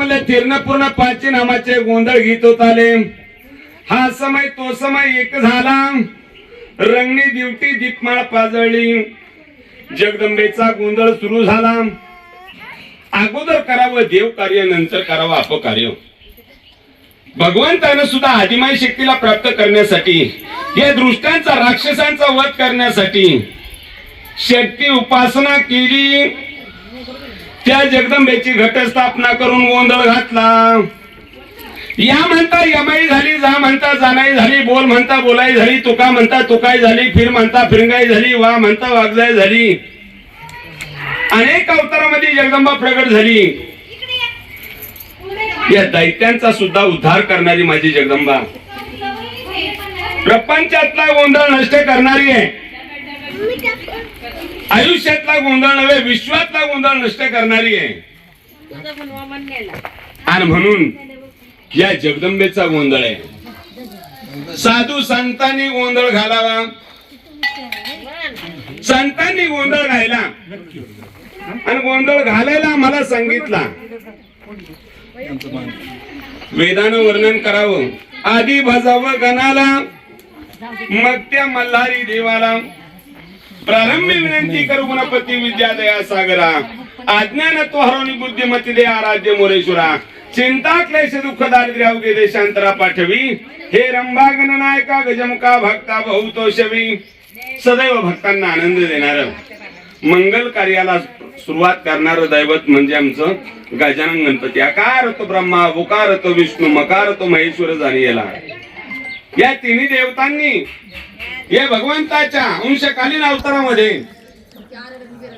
बोलले गोंधळी महाराज हे तीर्णपूर्ण पाचशे नामाचे गोंधळ गीत होत आले. हा समय तो समय एक झाला. रंगणी दिवटी दीपमाळ पाजळली. जगदंबेचा गोंधळ सुरू झाला. अगोदर करावं देव कार्य नंतर करावं अपकार्य. भगवंतानं सुद्धा आदिमाई शक्तीला प्राप्त करण्यासाठी या दृष्टांचा राक्षसांचा वध करण्यासाठी शक्ती उपासना केली. त्या जगदंबेची घटस्थापना करून गोंधळ घातला. या म्हणता यमाई झाली जा म्हणता जाणाई झाली बोल म्हणता बोलाई झाली तुका म्हणता तुकाई झाली फिर म्हणता फिरंगाई झाली वा म्हणता वागजाई झाली. अनेक अवतारामध्ये जगदंबा प्रगट झाली. या दैत्यांचा सुद्धा उद्धार करणारी माझी जगदंबा. प्रपंचातला गोंधळ नष्ट करणारी आहे. आयुष्यातला गोंधळ नव्हे विश्वातला गोंधळ नष्ट करणारी आहे. आणि म्हणून या जगदंबेचा गोंधळ आहे. साधू संतांनी गोंधळ घालावा. संतांनी गोंधळ घायला. आणि गोंधळ घालायला मला सांगितला. वेदानं वर्णन करावं. आधी भजावं गणाला मग त्या मल्हारी देवाला. प्रारंभी विनंती करू गणपती विद्या दया सागरा. अज्ञान तो हरवणी बुद्धिमती दे आराध्य मोरेश्वरा. चिंता क्लेश दुःख दारिद्र्यावगे देशांतरा पाठवी. हे रंभागन नायका गजमुका भक्ता बहुतोषवी. सदैव भक्तांना आनंद देणार. मंगल कार्याला सुरुवात करणार दैवत म्हणजे आमचं गजानन गणपती. आकार तो ब्रह्मा उकार तो विष्णू मकार तो महेश्वर जाणीला या तिन्ही देवतांनी या भगवंताच्या अंशकालीन अवतारामध्ये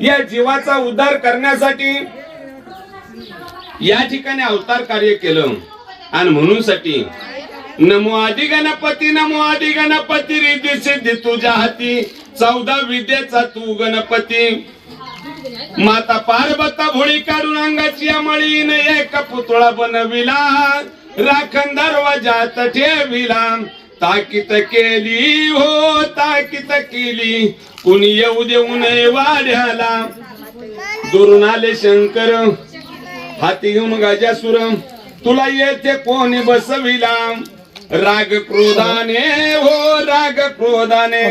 या जीवाचा उद्धार करण्यासाठी या ठिकाणी अवतार कार्य केलं. आणि म्हणून साठी नमो आदि गणपती नमो आदि गणपती रिद्धी सिद्धी तुझ्या हाती चौदा विद्येचा तू गणपती. माता पार्वता भोळी काढून अंगाची मळीन एक पुतळा बनविला. राखण दरवाजात ठेविला. ताकीत केली हो ताकीत केली. कुणी येऊ देऊ नये वाड्याला. दुरून आले शंकर. हाती घेऊन गाजासुर तुला येथे कोणी बसविला? राग क्रोधाने हो राग क्रोधाने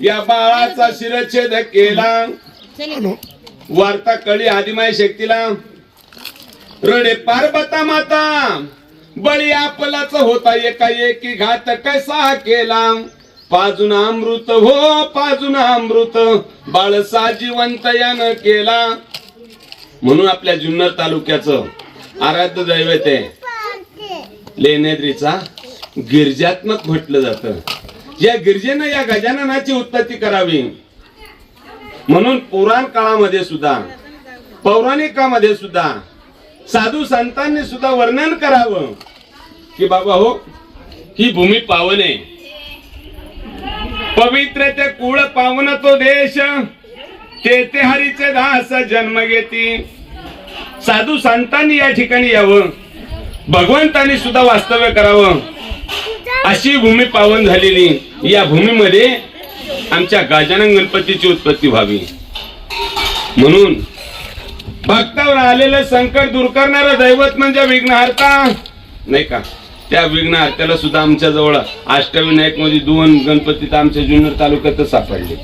या बाळाचा शिरछेद केला. वार्ता कळी आदिमाय शक्तीला. रडे पार्वता माता. बळी आपलाच होता एका एकी घात कसा केला? पाजून अमृत हो पाजून अमृत बाळसा जिवंत यानं केला. म्हणून आपल्या जुन्नर तालुक्याचं आराध्य दैवत आहे लेनेद्रीचा गिरजात्मक म्हटलं जात. या गिरजेनं या गजाननाची उत्पत्ती करावी. म्हणून पुराण काळामध्ये सुद्धा पौराणिकामध्ये सुद्धा साधू संतांनी सुद्धा वर्णन करावं. की बाबा हो ही भूमी पावन आहे. पवित्र ते कुळ पावन तो देश. तेथे हरीचे दास जन्म घेती. साधू संतांनी या ठिकाणी यावं. भगवंतांनी सुद्धा वास्तव्य करावं. अशी भूमी पावन झालेली. या भूमीमध्ये आमच्या गजानन गणपतीची उत्पत्ती व्हावी. म्हणून भक्तावर आलेलं संकट दूर करणारं दैवत म्हणजे विघ्नहर्ता. नाही का? त्या विघ्नहर्त्याला सुद्धा आमच्या जवळ अष्टविनायकमध्ये दोन गणपती तर आमच्या जुन्नर तालुक्यातच सापडले.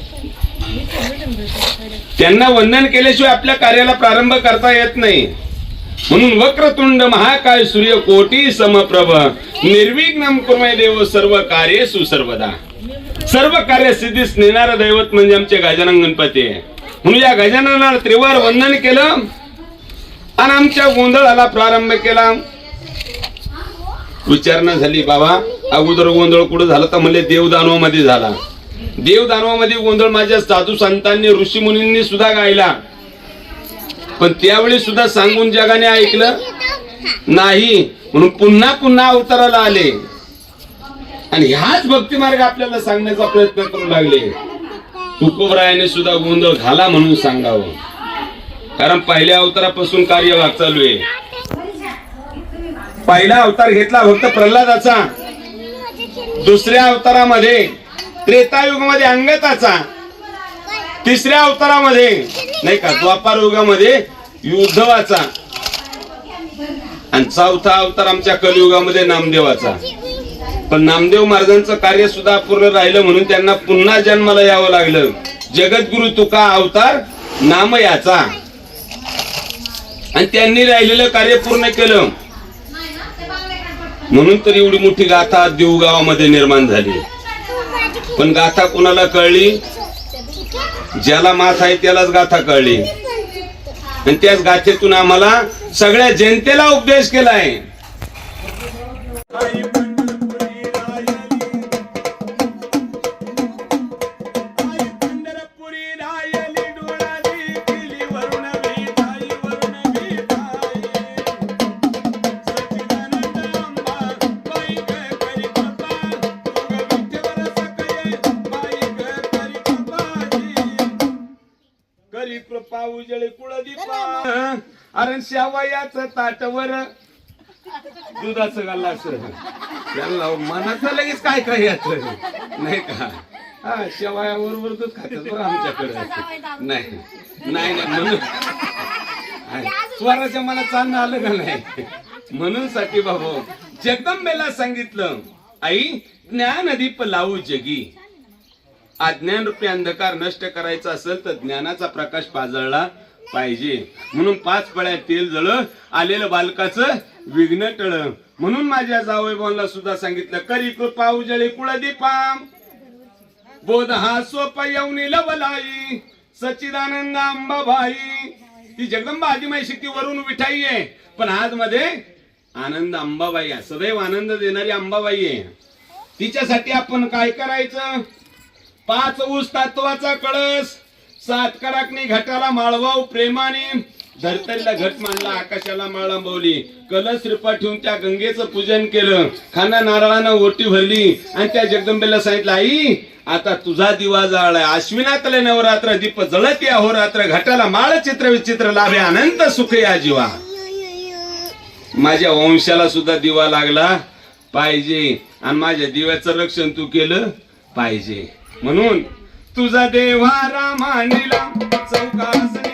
त्यांना वंदन केल्याशिवाय आपल्या कार्याला प्रारंभ करता येत नाही. म्हणून वक्रतुंड महाकाय सूर्य कोटी समप्रभ निर्विघ्न कुर्मय देव सर्व कार्य सुसर्वदा सर्व कार्य सिद्धीस नेणारा दैवत म्हणजे आमचे गजानन गणपती. आहे म्हणून या गजाननाला त्रिवार वंदन केलं आणि आमच्या गोंधळाला प्रारंभ केला. विचारणा झाली बाबा. अगोदर गोंधळ कुठं झाला तर म्हणजे देवदानवामध्ये झाला. देवदानवामध्ये गोंधळ माझ्या साधू संतांनी ऋषी मुनींनी सुद्धा गायला. पण त्यावेळी सुद्धा सांगून जगाने ऐकलं नाही. म्हणून पुन्हा पुन्हा अवताराला आले. आणि ह्याच भक्ती मार्ग आपल्याला सांगण्याचा प्रयत्न करू लागले. तुकोबरायाने सुद्धा गोंधळ घाला म्हणून सांगावं. कारण पहिल्या अवतारापासून कार्य वाग चालू आहे. पहिला अवतार घेतला फक्त प्रल्हादाचा. दुसऱ्या अवतारामध्ये त्रेतायुगामध्ये अंगताचा. तिसऱ्या अवतारामध्ये नाही का द्वापार युगामध्ये युद्धवाचा. आणि चौथा अवतार आमच्या कलियुगामध्ये नामदेवाचा. पण नामदेव महाराजांचं कार्य सुद्धा पूर्ण राहिलं म्हणून त्यांना पुन्हा जन्माला यावं लागलं. जगद्गुरु तुका अवतार नाम याचा. आणि त्यांनी राहिलेलं कार्य पूर्ण केलं. म्हणून तर एवढी मोठी गाथा देऊ गावामध्ये निर्माण झाली. पण गाथा कोणाला कळली? ज्याला माथ आहे त्यालाच गाथा कळली. आणि त्याच गाथेतून आम्हाला सगळ्या जनतेला उपदेश केलाय. करी कृपा उजळे कुळदीपा अरे शेवयाच ताटवर. दुधाचं गाल्ला असं. त्यांना मनाचं लगेच काय काय येत नाही का? हा शेवया बरोबर दूध खातात बरं आमच्याकडे. नाही. नाही म्हणून. स्वराच्या मनात चालणं आलं का नाही? म्हणून साठी बाबू जगदंबेला सांगितलं आई ज्ञान दीप लावू जगी. अज्ञान रूपी अंधकार नष्ट करायचा असेल तर ज्ञानाचा प्रकाश पाजळला पाहिजे. म्हणून पाच पळ्या तेल जळ आलेलं बालकाचं विघ्न टळ. म्हणून माझ्या जावईबांना सुद्धा सांगितलं करी कृपा उजळी कुळदीपा बोध हा सोप येऊनी लवलाई सच्चिदानंद अंबाबाई ती जगदंबा आदिमाई शक्ती वरून विठाई आहे. पण आज मध्ये आनंद अंबाबाई आहे. सदैव आनंद देणारी अंबाबाई आहे. तिच्यासाठी आपण काय करायचं? पाच ऊस तत्वाचा कळस. सात कडाकणी घटाला माळवाव प्रेमाने. धरतरीला घट मांडला आकाशाला माळांबवली बोली कलश श्रीपा ठेवून त्या गंगेचं पूजन केलं. खाना नारळानं ओटी भरली. आणि त्या जगदंबेला सांगितलं आई आता तुझा दिवा जाळाय अश्विनातले नवरात्र दीप जळत या होरात्र घटाला माळ चित्र विचित्र लाभे. अनंत सुख या जीवा. माझ्या वंशाला सुद्धा दिवा लागला. पाहिजे. आणि माझ्या दिव्याचं रक्षण तू केलं पाहिजे. म्हणून तुझा देवा रामानीला चौकासनी